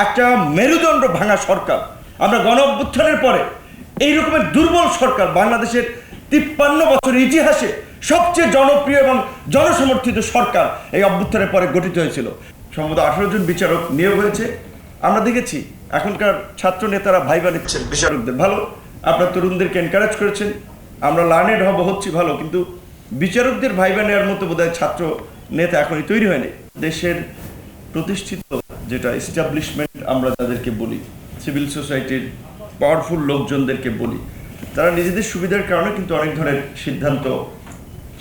একটা মেরুদণ্ড ভাঙা সরকার। আমরা গণ অভ্যুত্থানের পরে এই রকমের দুর্বল সরকার বাংলাদেশের তিপ্পান্ন বছরের ইতিহাসে সবচেয়ে জনপ্রিয় এবং জনসমর্থিত সরকার এই অভ্যুত্থানের পরে গঠিত হয়েছিল। সম্ভবত আঠারো জন বিচারক নিয়োগ হয়েছে। আমরা দেখেছি, এখনকার ছাত্র নেতারা ভাইবা নিচ্ছেন, বিচারকদের। ভালো, আপনার তরুণদেরকে এনকারেজ করেছেন। আমরা লার্নেড হব, হচ্ছি ভালো, কিন্তু বিচারকদের ভাইবা নেওয়ার মতো বোধহয় ছাত্র নেতা এখনই তৈরি হয়নি। দেশের প্রতিষ্ঠিত যেটা এস্টাবলিশমেন্ট আমরা তাদেরকে বলি সিভিল সোসাইটির পাওয়ারফুল লোকজনদেরকে বলি, তারা নিজেদের সুবিধার কারণে কিন্তু অনেক ধরনের সিদ্ধান্ত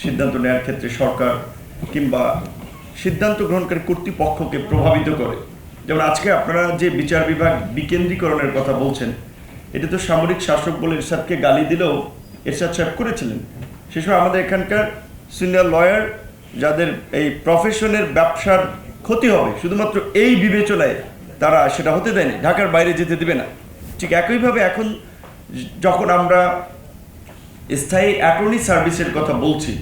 সিদ্ধান্ত নেওয়ার ক্ষেত্রে সরকার কিংবা সিদ্ধান্ত গ্রহণকারী কর্তৃপক্ষকে প্রভাবিত করে। যেমন আজকে আপনারা যে বিচার বিভাগ বিকেন্দ্রীকরণের কথা বলছেন, এটা তো সামরিক শাসক বলে এরশাদকে গালি দিলেও এরশাদ সাহেব করেছিলেন। সে সময় আমাদের এখানকার সিনিয়র লয়ার যাদের এই প্রফেশনের ব্যবসার ক্ষতি হবে। শুধুমাত্র এই বিবেচনায় তারা সেটা হতে দেয়নি। ঢাকার বাইরে যেতে দেবে না। ঠিক একইভাবে এখন যখন আমরা স্থায়ী অ্যাটর্নি সার্ভিসের কথা বলছি,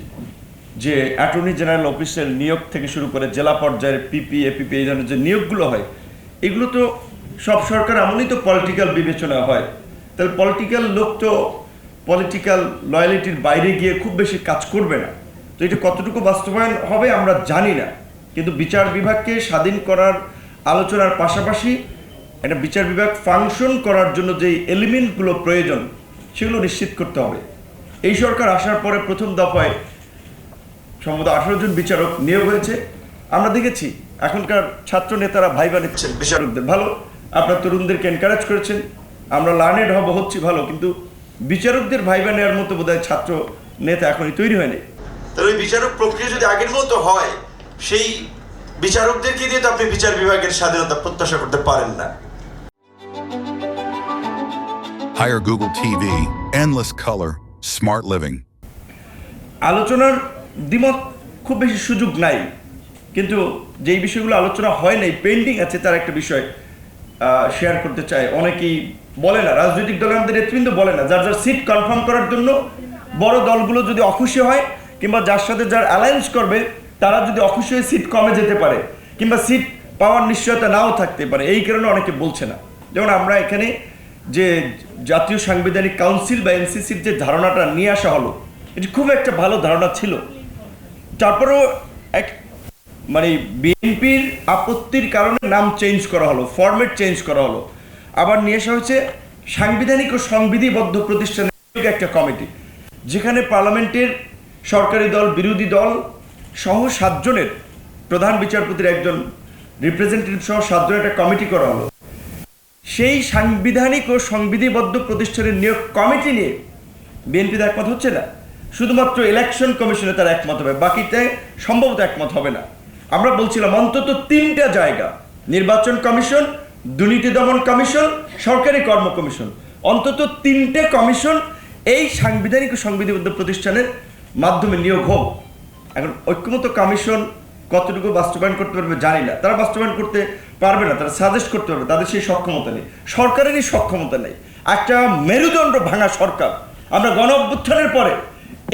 যে অ্যাটর্নি জেনারেল অফিসের নিয়োগ থেকে শুরু করে জেলা পর্যায়ের পিপি, এপিপি, এই ধরনের যে নিয়োগগুলো হয়, এগুলো তো সব সরকার এমনই তো পলিটিক্যাল বিবেচনা হয়। তাহলে পলিটিক্যাল লোক তো পলিটিক্যাল লয়ালিটির বাইরে গিয়ে খুব বেশি কাজ করবে না। তো এটা কতটুকু বাস্তবায়ন হবে আমরা জানি না। কিন্তু বিচার বিভাগকে স্বাধীন করার আলোচনার পাশাপাশি একটা বিচার বিভাগ ফাংশন করার জন্য যেই এলিমেন্টগুলো প্রয়োজন, সেগুলো নিশ্চিত করতে হবে। এই সরকার আসার পরে প্রথম দফায় সম্ভবত আঠারো জন বিচারক নিয়োগ হয়েছে। আমরা দেখেছি এখনকার ছাত্র নেতারা ভাইবা নিচ্ছেন, বিচারকদের। ভালো, আপনার তরুণদেরকে এনকারেজ করেছেন। আমরা লার্নেড হব, হচ্ছি ভালো, কিন্তু বিচারকদের ভাইবা নেওয়ার মতো বোধহয় ছাত্র নেতা এখনই তৈরি হয়নি। তাহলে বিচারক প্রক্রিয়া যদি আগের মতো হয় সেই বিচারকদেরকে দিয়ে তো আপনি বিচার বিভাগের স্বাধীনতা প্রত্যাশা করতে পারেন না? Hire Google TV, endless color, smart living. আলোচনার দ্বিমত খুব বেশি সুযোগ নাই। কিন্তু যেই বিষয়গুলো আলোচনা হয় নাই পেন্ডিং আছে তার একটা বিষয় শেয়ার করতে চাই। অনেকেই বলে না রাজনৈতিক দলের আমাদের নেতৃবৃন্দ বলে না যার যার সিট কনফার্ম করার জন্য বড় দলগুলো যদি অখুশি হয় কিংবা যার সাথে যার অ্যালায়েন্স করবে তারা যদি অখুশি হয়ে সিট কমে যেতে পারে, কিংবা সিট পাওয়ার নিশ্চয়তা নাও থাকতে পারে, এই কারণে অনেকে বলছে না। যেমন আমরা এখানে যে জাতীয় সাংবিধানিক কাউন্সিল বা এনসিসির যে ধারণাটা নিয়ে আসা হলো, এটি খুব একটা ভালো ধারণা ছিল। তারপরেও এক মানে বিএনপির আপত্তির কারণে নাম চেঞ্জ করা হলো, ফরম্যাট চেঞ্জ করা হলো। আবার নিয়ে আসা হয়েছে সাংবিধানিক ও সংবিধিবদ্ধ প্রতিষ্ঠানের একটা কমিটি, যেখানে পার্লামেন্টের সরকারি দল, বিরোধী দল সহ সাতজনের প্রধান বিচারপতির একজন রিপ্রেজেন্টেটিভ সহ সাতজনের একটা কমিটি করা হলো। সেই সাংবিধানিক ও সংবিধিবদ্ধ প্রতিষ্ঠানের নিয়োগ কমিটি নিয়ে বিএনপিতে একমত হচ্ছে না। শুধুমাত্র ইলেকশন কমিশনে তারা একমত হবে, বাকিতে সম্ভবত একমত হবে না। আমরা বলছিলাম অন্তত তিনটা জায়গা, নির্বাচন কমিশন, দুর্নীতি দমন কমিশন, সরকারি কর্ম কমিশন। অন্তত তিনটে কমিশন এই সাংবিধানিক ও সংবিধিবদ্ধ প্রতিষ্ঠানের মাধ্যমে নিয়োগ হোক। এখন ঐক্যমত কমিশন কতটুকু বাস্তবায়ন করতে পারবে জানি না। তারা বাস্তবায়ন করতে পারবে না, তারা সাজেস্ট করতে পারবে, তাদের সেই সক্ষমতা নেই। সরকারেরই সক্ষমতা নেই। একটা মেরুদণ্ড ভাঙা সরকার। আমরা গণ অভ্যুত্থানের পরে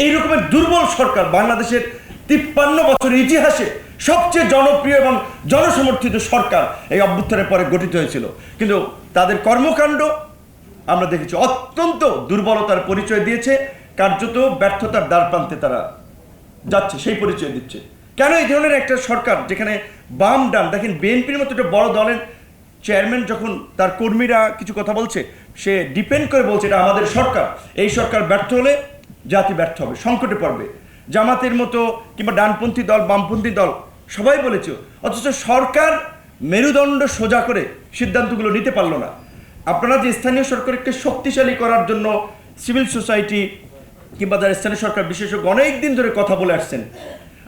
এই রকমের দুর্বল সরকার বাংলাদেশের তিপ্পান্ন বছরের ইতিহাসে সবচেয়ে জনপ্রিয় এবং জনসমর্থিত সরকার এই অভ্যুত্থানের পরে গঠিত হয়েছিল। কিন্তু তাদের কর্মকাণ্ড আমরা দেখেছি অত্যন্ত দুর্বলতার পরিচয় দিয়েছে। কার্যত ব্যর্থতার দ্বার প্রান্তে তারা যাচ্ছে, সেই পরিচয় দিচ্ছে। কেন এই ধরনের একটা সরকার যেখানে বাম ডান, দেখেন বিএনপির মতো একটা বড় দলের চেয়ারম্যান যখন তার কর্মীরা কিছু কথা বলছে, সে ডিপেন্ড করে বলছে এটা আমাদের সরকার। এই সরকার ব্যর্থ হলে জাতি ব্যর্থ হবে, সংকটে পড়বে। জামাতের মতো কিংবা ডানপন্থী দল, বামপন্থী দল, সবাই বলেছে, অথচ সরকার মেরুদণ্ড সোজা করে সিদ্ধান্তগুলো নিতে পারল না। আপনারা যে স্থানীয় সরকারকে শক্তিশালী করার জন্য সিভিল সোসাইটি কিংবা যারা স্থানীয় সরকার বিশেষজ্ঞ অনেক দিন ধরে কথা বলে আসছেন।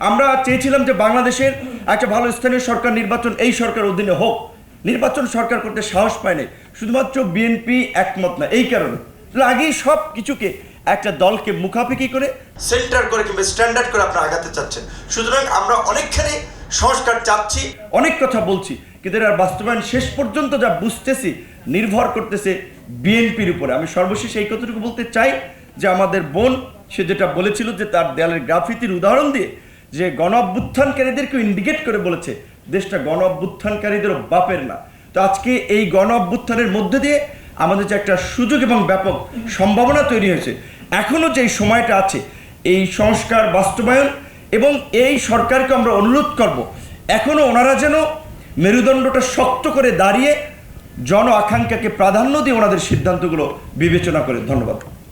আমরা চেয়েছিলাম যে বাংলাদেশের একটা ভালো স্থানীয় সরকার নির্বাচন এই সরকার অধীনে হোক। নির্বাচন সরকার করতে সাহস পায় নাই। শুধুমাত্র বিএনপি একমত না এই কারণে। আগেই সব কিছুকে একটা দলকে মুখাপেক্ষি করে সেন্টার করে কিংবা স্ট্যান্ডার্ড করে আপনারা আগাতে চাচ্ছেন। সুতরাং আমরা অনেকখানি সংস্কার চাচ্ছি। অনেক কথা বলছি কিন্তু এর বাস্তবায়ন শেষ পর্যন্ত যা বুঝতেছি নির্ভর করতেছে বিএনপির উপরে। আমি সর্বশেষ এই কথাটুকু বলতে চাই যে আমাদের বোন, সে যেটা বলেছিল যে তার দেয়ালের গ্রাফিতির উদাহরণ দিয়ে যে গণ অভ্যুত্থানকারীদেরকে ইন্ডিকেট করে বলেছে, দেশটা গণ অভ্যুত্থানকারীদেরও বাপের না। তো আজকে এই গণ অভ্যুত্থানের মধ্যে দিয়ে আমাদের যে একটা সুযোগ এবং ব্যাপক সম্ভাবনা তৈরি হয়েছে এখনও যে সময়টা আছে, এই সংস্কার বাস্তবায়ন এবং এই সরকারকে আমরা অনুরোধ করব এখনও ওনারা যেন মেরুদণ্ডটা শক্ত করে দাঁড়িয়ে জন আকাঙ্ক্ষাকে প্রাধান্য দিয়ে ওনাদের সিদ্ধান্তগুলো বিবেচনা করে। ধন্যবাদ।